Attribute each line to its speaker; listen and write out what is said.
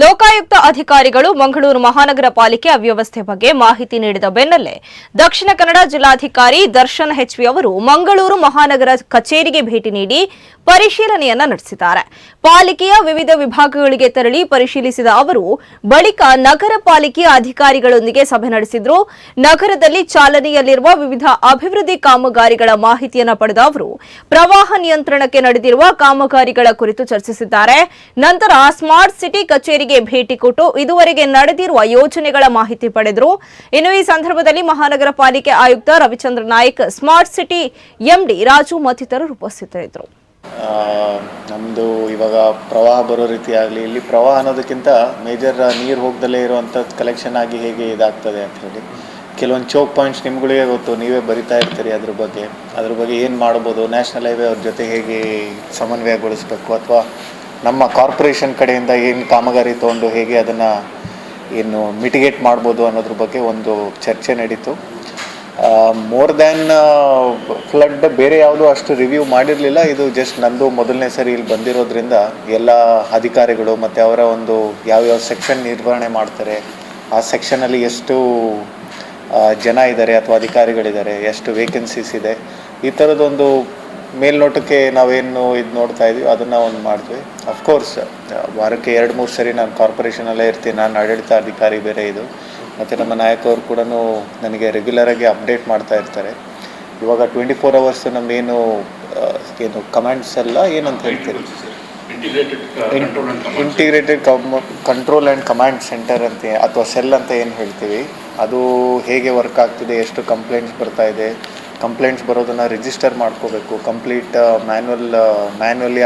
Speaker 1: ಲೋಕಾಯುಕ್ತ ಅಧಿಕಾರಿಗಳು ಮಂಗಳೂರು ಮಹಾನಗರ ಪಾಲಿಕೆ ಅವ್ಯವಸ್ಥೆ ಬಗ್ಗೆ ಮಾಹಿತಿ ನೀಡಿದ ಬೆನ್ನಲ್ಲೇ ದಕ್ಷಿಣ ಕನ್ನಡ ಜಿಲ್ಲಾಧಿಕಾರಿ ದರ್ಶನ್ ಹೆಚ್ವಿ ಅವರು ಮಂಗಳೂರು ಮಹಾನಗರ ಕಚೇರಿಗೆ ಭೇಟಿ ನೀಡಿ ಪರಿಶೀಲನೆಯನ್ನ ನಡೆಸಿದ್ದಾರೆ. ಪಾಲಿಕೆಯ ವಿವಿಧ ವಿಭಾಗಗಳಿಗೆ ತೆರಳಿ ಪರಿಶೀಲಿಸಿದ ಅವರು, ಬಳಿಕ ನಗರ ಪಾಲಿಕೆಯ ಅಧಿಕಾರಿಗಳೊಂದಿಗೆ ಸಭೆ ನಡೆಸಿದ್ರು. ನಗರದಲ್ಲಿ ಚಾಲನೆಯಲ್ಲಿರುವ ವಿವಿಧ ಅಭಿವೃದ್ಧಿ ಕಾಮಗಾರಿಗಳ ಮಾಹಿತಿಯನ್ನು ಪಡೆದ ಅವರು, ಪ್ರವಾಹ ನಿಯಂತ್ರಣಕ್ಕೆ ನಡೆದಿರುವ ಕಾಮಗಾರಿಗಳ ಕುರಿತು ಚರ್ಚಿಸಿದ್ದಾರೆ. ನಂತರ ಸ್ಮಾರ್ಟ್ ಸಿಟಿ ಕಚೇರಿಗೆ ಭೇಟಿ ಕೊಟ್ಟು ಇದುವರೆಗೆ ನಡೆದಿರುವ ಯೋಜನೆಗಳ ಮಾಹಿತಿ ಪಡೆದರು. ಇನ್ನು ಈ ಸಂದರ್ಭದಲ್ಲಿ ಮಹಾನಗರ ಪಾಲಿಕೆ ಆಯುಕ್ತ Ravichandra Naik, smart city MD Raju ಮತ್ತಿತರರು ಉಪಸ್ಥಿತರಿದ್ದರು.
Speaker 2: ನಮ್ಮದು ಇವಾಗ ಪ್ರವಾಹ ಬರೋ ರೀತಿ ಆಗಲಿ, ಇಲ್ಲಿ ಪ್ರವಾಹ ಅನ್ನೋದಕ್ಕಿಂತ ಮೇಜರ್ ನೀರು ಹೋಗ್ದಲ್ಲೇ ಇರುವಂಥದ್ದು ಕಲೆಕ್ಷನ್ ಆಗಿ ಹೇಗೆ ಇದಾಗ್ತದೆ ಅಂತ ಹೇಳಿ. ಕೆಲವೊಂದು ಚೋಕ್ ಪಾಯಿಂಟ್ಸ್ ನಿಮ್ಗಳಿಗೆ ಗೊತ್ತು, ನೀವೇ ಬರಿತಾ ಇರ್ತೀರಿ ಅದ್ರ ಬಗ್ಗೆ. ಅದ್ರ ಬಗ್ಗೆ ಏನು ಮಾಡ್ಬೋದು ನ್ಯಾಷನಲ್ ಹೈವೇ ಅವ್ರ ಜೊತೆ ಹೇಗೆ ಸಮನ್ವಯಗೊಳಿಸ್ಬೇಕು ಅಥವಾ ನಮ್ಮ ಕಾರ್ಪೊರೇಷನ್ ಕಡೆಯಿಂದ ಏನು ಕಾಮಗಾರಿ ತೊಗೊಂಡು ಹೇಗೆ ಅದನ್ನು ಏನು ಮಿಟಿಗೇಟ್ ಮಾಡ್ಬೋದು ಅನ್ನೋದ್ರ ಬಗ್ಗೆ ಒಂದು ಚರ್ಚೆ ನಡೀತು. ಮೋರ್ ದ್ಯಾನ್ ಫ್ಲಡ್ ಬೇರೆ ಯಾವುದೂ ಅಷ್ಟು ರಿವ್ಯೂ ಮಾಡಿರಲಿಲ್ಲ. ಇದು ಜಸ್ಟ್ ನಂದು ಮೊದಲನೇ ಸರಿ ಇಲ್ಲಿ ಬಂದಿರೋದ್ರಿಂದ ಎಲ್ಲ ಅಧಿಕಾರಿಗಳು ಮತ್ತು ಅವರ ಒಂದು ಯಾವ್ಯಾವ ಸೆಕ್ಷನ್ ನಿರ್ವಹಣೆ ಮಾಡ್ತಾರೆ, ಆ ಸೆಕ್ಷನಲ್ಲಿ ಎಷ್ಟು ಜನ ಇದ್ದಾರೆ ಅಥವಾ ಅಧಿಕಾರಿಗಳಿದ್ದಾರೆ, ಎಷ್ಟು ವೇಕೆನ್ಸೀಸ್ ಇದೆ, ಈ ಥರದೊಂದು ಮೇಲ್ನೋಟಕ್ಕೆ ನಾವೇನು ಇದು ನೋಡ್ತಾ ಇದೀವಿ ಅದನ್ನು ಒಂದು ಮಾಡ್ತೀವಿ ಅಫ್ಕೋರ್ಸ್ ವಾರಕ್ಕೆ ಎರಡು ಮೂರು ಸರಿ ನಾನು ಕಾರ್ಪೊರೇಷನಲ್ಲೇ ಇರ್ತೀನಿ. ನಾನು ಆಡಳಿತ ಅಧಿಕಾರಿ ಬೇರೆ ಇದು. ಮತ್ತು ನಮ್ಮ ನಾಯಕರು ಕೂಡ ನನಗೆ ರೆಗ್ಯುಲರಾಗಿ ಅಪ್ಡೇಟ್ ಮಾಡ್ತಾ ಇರ್ತಾರೆ. ಇವಾಗ ಟ್ವೆಂಟಿ ಫೋರ್ ಅವರ್ಸ್ ನಮ್ಮ ಏನು ಏನು ಕಮಾಂಡ್ಸ್ ಎಲ್ಲ ಏನಂತ ಹೇಳ್ತೀರಿ?
Speaker 3: Integrated
Speaker 2: integrated control and command centre ಅಂತ ಅಥವಾ ಸೆಲ್ ಅಂತ ಏನು ಹೇಳ್ತೀವಿ? ಅದು ಹೇಗೆ ವರ್ಕ್ ಆಗ್ತಿದೆ? ಎಷ್ಟು ಕಂಪ್ಲೇಂಟ್ಸ್ ಬರ್ತಾ ಇದೆ? ಕಂಪ್ಲೇಂಟ್ಸ್ ಬರೋದನ್ನು ರಿಜಿಸ್ಟರ್ ಮಾಡ್ಕೋಬೇಕು. Complete manual manually